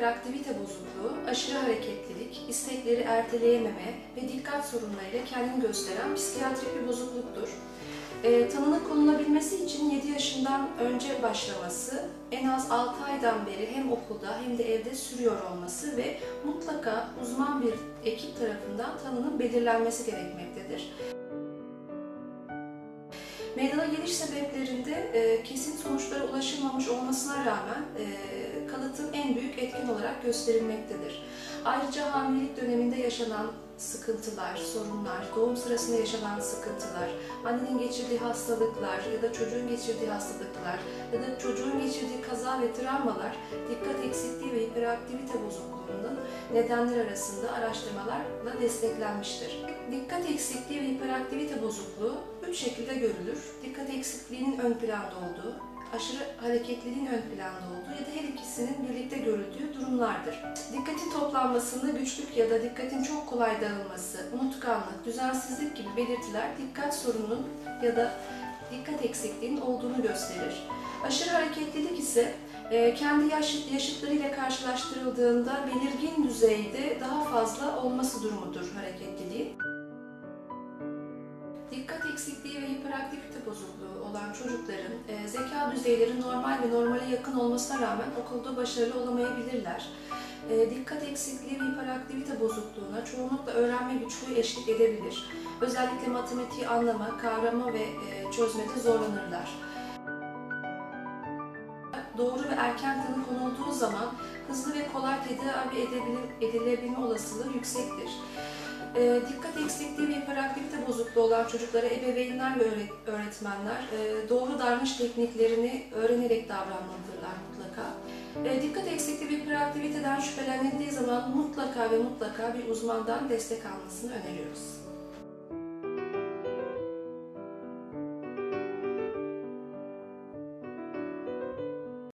hiperaktivite bozukluğu, aşırı hareketlilik, istekleri erteleyememe ve dikkat sorunlarıyla kendini gösteren psikiyatrik bir bozukluktur. E, tanının konulabilmesi için 7 yaşından önce başlaması, en az 6 aydan beri hem okulda hem de evde sürüyor olması ve mutlaka uzman bir ekip tarafından tanının belirlenmesi gerekmektedir. Meydana geliş sebeplerinde e, kesin sonuçlara ulaşılmamış olmasına rağmen e, kalıtım en büyük etken olarak gösterilmektedir. Ayrıca hamilelik döneminde yaşanan sıkıntılar, sorunlar, doğum sırasında yaşanan sıkıntılar, annenin geçirdiği hastalıklar ya da çocuğun geçirdiği hastalıklar ya da çocuğun geçirdiği kaza ve travmalar dikkat eksikliği ve hiperaktivite bozukluğunun nedenler arasında araştırmalarla desteklenmiştir. Dikkat eksikliği ve hiperaktivite bozukluğu üç şekilde görülür. Dikkat eksikliğinin ön planda olduğu, aşırı hareketliliğin ön planda olduğu ya da her ikisinin birlikte görüldüğü durumlardır. Dikkatin toplanmasında güçlük ya da dikkatin çok kolay dağılması, unutkanlık, düzensizlik gibi belirtiler dikkat sorununun ya da dikkat eksikliğinin olduğunu gösterir. Aşırı hareketlilik ise e, kendi yaşıt, yaşıtlarıyla karşılaştırıldığında belirgin düzeyde daha fazla olması durumudur hareketliliğin. Eksikliği ve hiperaktivite bozukluğu olan çocukların e, zeka düzeyleri normal ve normale yakın olmasına rağmen okulda başarılı olamayabilirler. E, dikkat eksikliği ve hiperaktivite bozukluğuna çoğunlukla öğrenme güçlüğü eşlik edebilir. Özellikle matematiği anlama, kavrama ve e, çözmede zorlanırlar. Doğru ve erken tanı konulduğu zaman hızlı ve kolay tedavi edilebilme olasılığı yüksektir. E, dikkat eksikliği ve hiperaktivite bozukluğu olan çocuklara ebeveynler ve öğretmenler e, doğru davranış tekniklerini öğrenerek davranmalıdırlar mutlaka. E, dikkat eksikliği ve hiperaktiviteden şüphelenildiği zaman mutlaka ve mutlaka bir uzmandan destek almasını öneriyoruz.